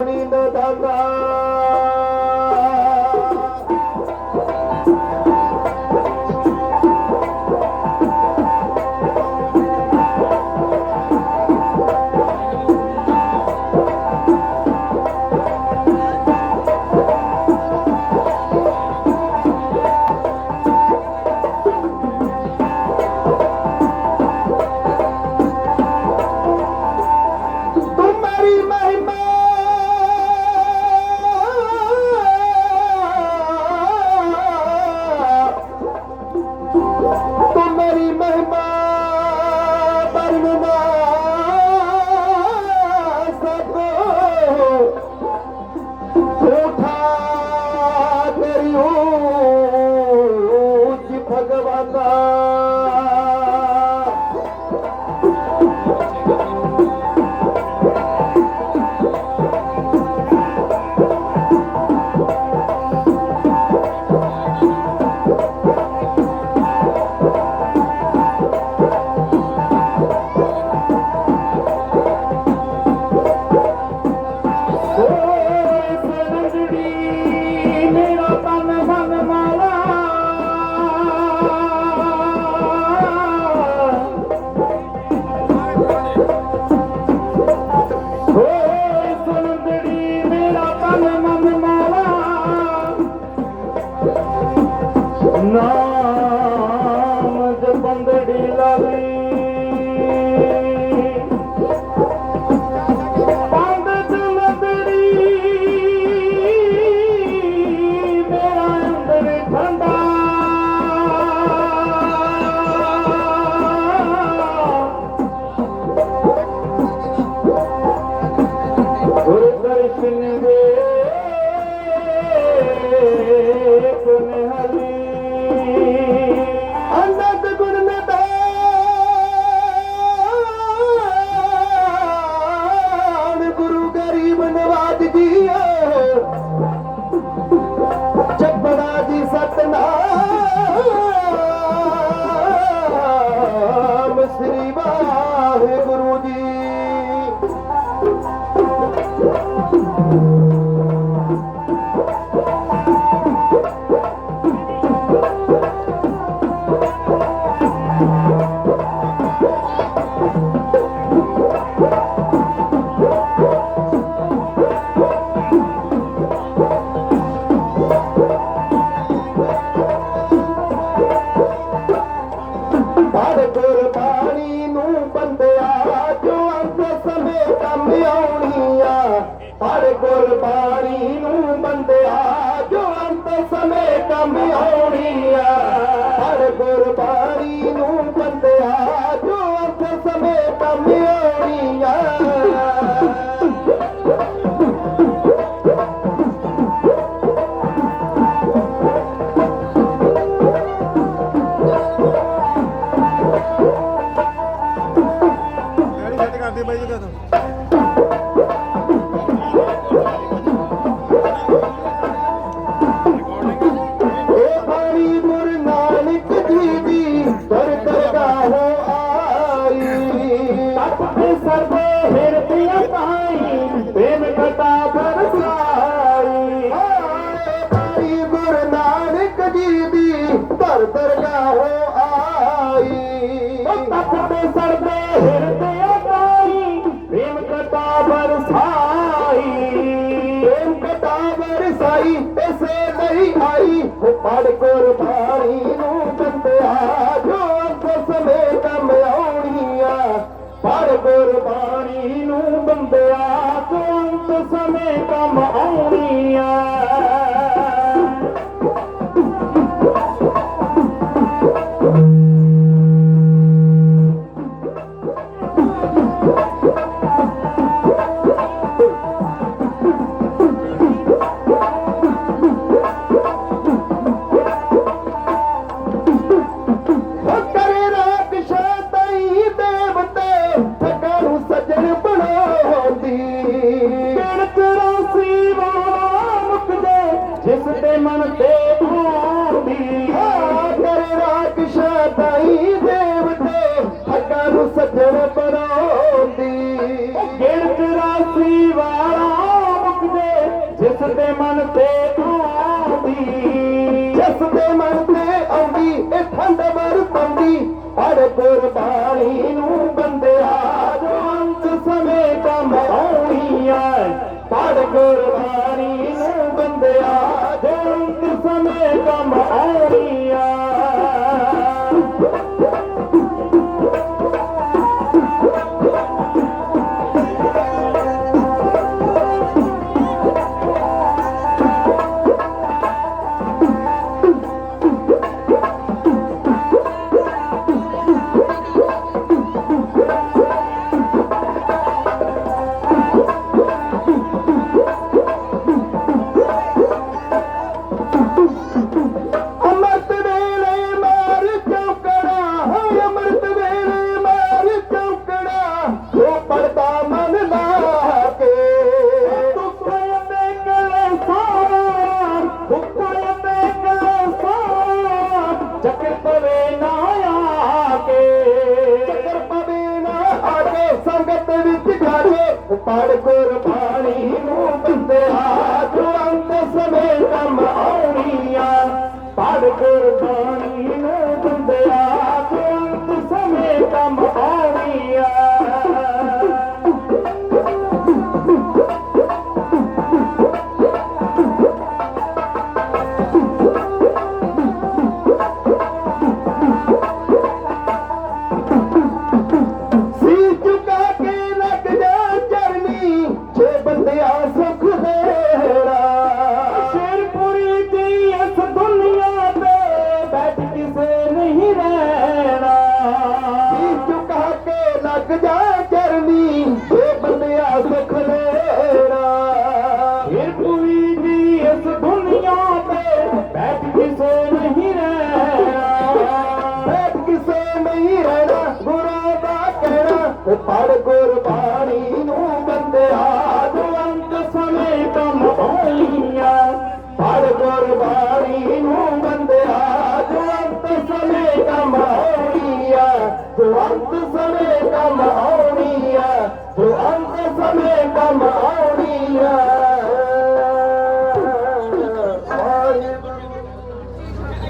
Bonita Tata. Gurbani ਨੂੰ ਬੰਦਿਆ, ਜੋ ਅੰਤ ਸਮੇਂ ਕੰਮ ਆਉਣੀ ਆ ਹਰ ਗੁਰਬਾਣੀ ਨੂੰ ਬੰਦਿਆ, ਜੋ ਅੰਤ ਸਮੇਂ ਕੰਮ ਦਰਗਾਹੋਂ ਆਈ। ਤਪੇ ਸਰਵੇ ਹਿਰਦਿ ਪਾਈ ਪ੍ਰੇਮ ਕਟਾ ਬਰਸਾਈ ਪ੍ਰੇਮ ਕਟਾ ਬਰਸਾਈ ਇਸੇ ਨਹੀਂ ਆਈ। ਉਹ ਪੜ ਗੁਰਬਾਣੀ ਨੂੰ ਬੰਦਿਆ ਜੋ ਅੰਤ ਸਮੇਂ ਕੰਮ ਆਉਣੀ ਆ ਪੜ ਗੁਰਬਾਣੀ ਨੂੰ ਬੰਦਿਆ ਜੋ ਅੰਤ ਸਮੇਂ ਕੰਮ ਰਾਸੀ ਵਾਲਾ ਮੁਕਦੇ ਜਿਸ ਤੇ ਮਨ ਤੇ ਆਉਂਦੀ ਹਾਂ ਕਰੇ ਰਾਤ ਸ਼ਾਤਈ ਦੇਵਤੇ ਠੱਗਾਂ ਨੂੰ ਸੱਜਣ ਬਣਾਉਂਦੀ ਕਿਣਕ ਰਾਸੀ ਵਾਲਾ ਦੇ ਮਨ ਤੇ ਆਉਂਦੀ ਜਿਸ ਦੇ ਮਨ ਤੇ ਆਉਂਦੀ ਇਹ ਠੰਡ ਵਰਤੰਦੀ ਪੜ ਕੁਰਬਾਨੀ ਨੂੰ ਬੰਦਿਆ ਜੋ ਅੰਤ ਸਮੇਂ ਕੰਮ ਆਉਣੀ ਸੰਗਤ ਵਿੱਚ ਜਾ ਪੜ ਕੁਰਬਾਨੀ ਨੂੰ ਬੰਦਿਆ ਜੋ ਅੰਤ ਸਮੇਂ ਕੰਮ ਆਉਣੀਆਂ। ਪੜ ਕੁਰਬਾਨੀ ਲੱਗ ਜਾ ਚਰਨੀ ਜੇ ਬੰਦਿਆ ਸੁਖ ਦੇਣਾ ਸ਼ੇਰਪੁਰੀ ਦੀ ਇਸ ਦੁਨੀਆ ਤੇ ਬੈਠ ਕਿਸੇ ਨਹੀਂ ਰਹਿਣਾ। ਬੈਠ ਕਿਸੇ ਨਹੀਂ ਰਹਿਣਾ, ਗੁਰਾਂ ਦਾ ਕਹਿਣਾ ਪੜ ਗੁਰਬਾਣੀ ਨੂੰ ਬੰਦਿਆ, ਜੋ ਸਮੇਂ ਕੰਮ ਆਉਣੀਆਂ ਅੰਤ